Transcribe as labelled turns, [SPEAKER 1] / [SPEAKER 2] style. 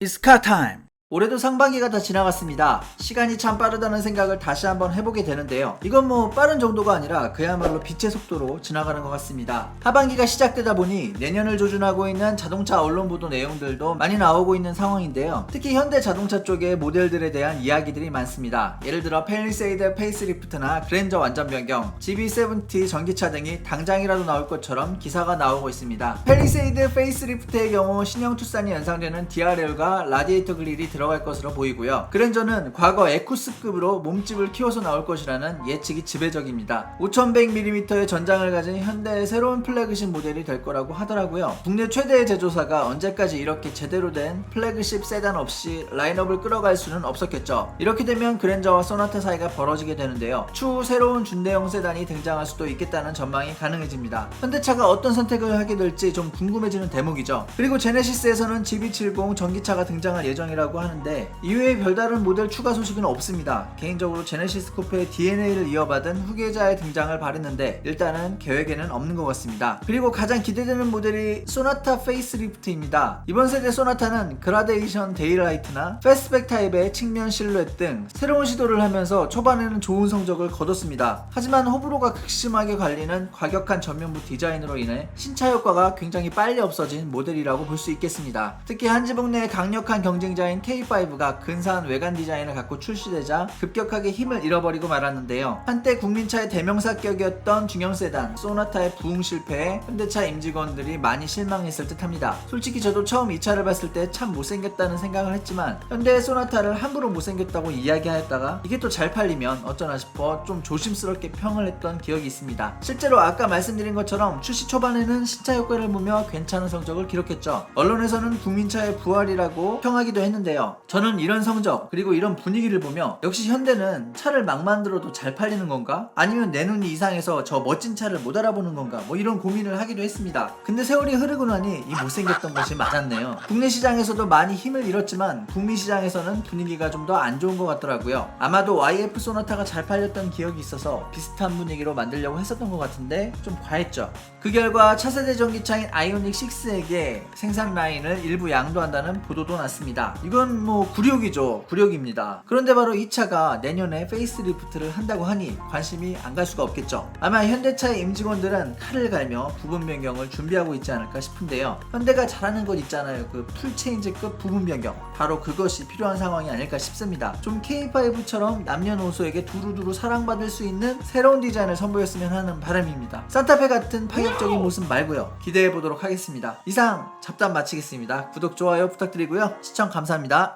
[SPEAKER 1] 이스카 타임. 올해도 상반기가 다 지나갔습니다. 시간이 참 빠르다는 생각을 다시 한번 해보게 되는데요. 이건 뭐 빠른 정도가 아니라 그야말로 빛의 속도로 지나가는 것 같습니다. 하반기가 시작되다 보니 내년을 조준하고 있는 자동차 언론 보도 내용들도 많이 나오고 있는 상황인데요. 특히 현대 자동차 쪽의 모델들에 대한 이야기들이 많습니다. 예를 들어 펠리세이드 페이스리프트나 그랜저 완전 변경, GB70 전기차 등이 당장이라도 나올 것처럼 기사가 나오고 있습니다. 펠리세이드 페이스리프트의 경우 신형 투싼이 연상되는 DRL과 라디에이터 그릴이 들어갈 것으로 보이고요. 그랜저는 과거 에쿠스급으로 몸집을 키워서 나올 것이라는 예측이 지배적입니다. 5100mm의 전장을 가진 현대의 새로운 플래그십 모델이 될 거라고 하더라고요. 국내 최대의 제조사가 언제까지 이렇게 제대로 된 플래그십 세단 없이 라인업을 끌어갈 수는 없었겠죠. 이렇게 되면 그랜저와 소나타 사이가 벌어지게 되는데요. 추후 새로운 준대형 세단이 등장할 수도 있겠다는 전망이 가능해집니다. 현대차가 어떤 선택을 하게 될지 좀 궁금해지는 대목이죠. 그리고 제네시스에서는 GB70 전기차가 등장할 예정이라고 하는 데 이외에 별다른 모델 추가 소식은 없습니다. 개인적으로 제네시스 코페의 DNA를 이어받은 후계자의 등장을 바랬는데 일단은 계획에는 없는 것 같습니다. 그리고 가장 기대되는 모델이 소나타 페이스리프트입니다. 이번 세대 소나타는 그라데이션 데이라이트나 패스트백 타입의 측면 실루엣 등 새로운 시도를 하면서 초반에는 좋은 성적을 거뒀습니다. 하지만 호불호가 극심하게 갈리는 과격한 전면부 디자인으로 인해 신차 효과가 굉장히 빨리 없어진 모델이라고 볼 수 있겠습니다. 특히 한지붕 내 강력한 경쟁자인 K5가 근사한 외관 디자인을 갖고 출시되자 급격하게 힘을 잃어버리고 말았는데요. 한때 국민차의 대명사격이었던 중형 세단 소나타의 부흥 실패에 현대차 임직원들이 많이 실망했을 듯합니다. 솔직히 저도 처음 이 차를 봤을 때 참 못생겼다는 생각을 했지만 현대의 소나타를 함부로 못생겼다고 이야기하였다가 이게 또 잘 팔리면 어쩌나 싶어 좀 조심스럽게 평을 했던 기억이 있습니다. 실제로 아까 말씀드린 것처럼 출시 초반에는 신차 효과를 보며 괜찮은 성적을 기록했죠. 언론에서는 국민차의 부활이라고 평하기도 했는데요. 저는 이런 성적 그리고 이런 분위기를 보며 역시 현대는 차를 막 만들어도 잘 팔리는 건가? 아니면 내 눈이 이상해서 저 멋진 차를 못 알아보는 건가? 뭐 이런 고민을 하기도 했습니다. 근데 세월이 흐르고 나니 이 못생겼던 것이 맞았네요. 국내 시장에서도 많이 힘을 잃었지만 북미 시장에서는 분위기가 좀 더 안 좋은 것 같더라고요. 아마도 YF 소나타가 잘 팔렸던 기억이 있어서 비슷한 분위기로 만들려고 했었던 것 같은데 좀 과했죠. 그 결과 차세대 전기차인 아이오닉 6에게 생산 라인을 일부 양도한다는 보도도 났습니다. 뭐 굴욕이죠. 굴욕입니다. 그런데 바로 이 차가 내년에 페이스리프트를 한다고 하니 관심이 안 갈 수가 없겠죠. 아마 현대차의 임직원들은 칼을 갈며 부분 변경을 준비하고 있지 않을까 싶은데요. 현대가 잘하는 것 있잖아요. 그 풀체인지급 부분 변경. 바로 그것이 필요한 상황이 아닐까 싶습니다. 좀 K5처럼 남녀노소에게 두루두루 사랑받을 수 있는 새로운 디자인을 선보였으면 하는 바람입니다. 산타페 같은 파격적인 모습 말고요. 기대해 보도록 하겠습니다. 이상 잡담 마치겠습니다. 구독, 좋아요 부탁드리고요. 시청 감사합니다.